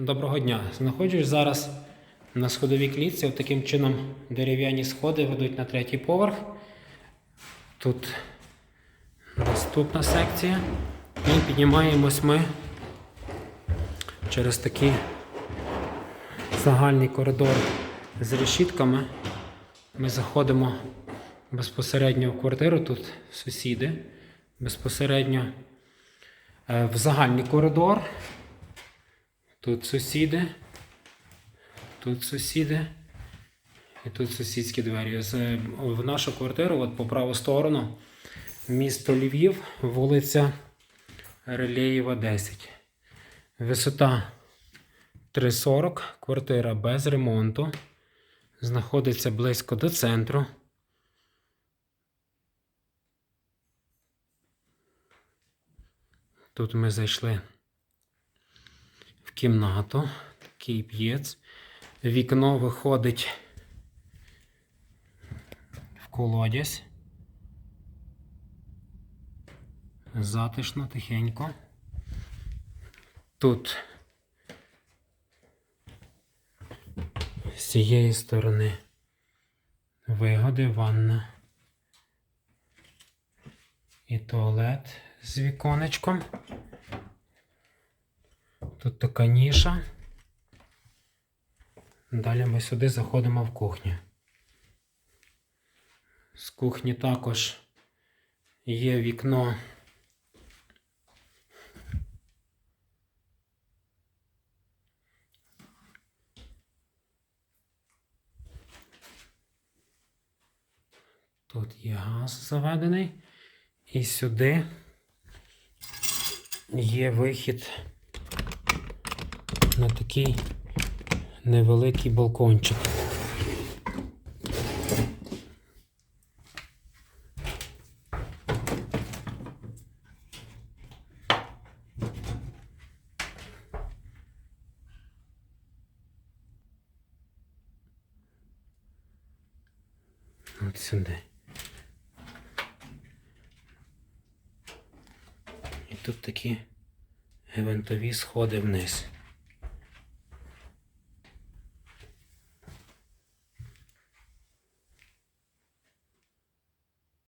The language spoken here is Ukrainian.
Доброго дня. Знаходжусь зараз на сходовій клітці. От таким чином дерев'яні сходи ведуть на третій поверх. Тут наступна секція. І піднімаємось ми через такий загальний коридор з решітками. Ми заходимо безпосередньо в квартиру, тут сусіди, безпосередньо е, в загальний коридор. Тут сусіди, тут сусіди, і тут сусідські двері. В нашу квартиру, от по праву сторону, місто Львів, вулиця Релєєва, 10. Висота 3,40, квартира без ремонту. Знаходиться близько до центру. Тут ми зайшли кімнату. Такий п'єц. Вікно виходить в колодязь. Затишно, тихенько. Тут з цієї сторони вигоди, ванна і туалет з віконечком. Тут така ніша. Далі ми сюди заходимо в кухню. З кухні також є вікно. Тут є газ заведений. І сюди є вихід на такий невеликий балкончик. От сюди. І тут такі гвинтові сходи вниз.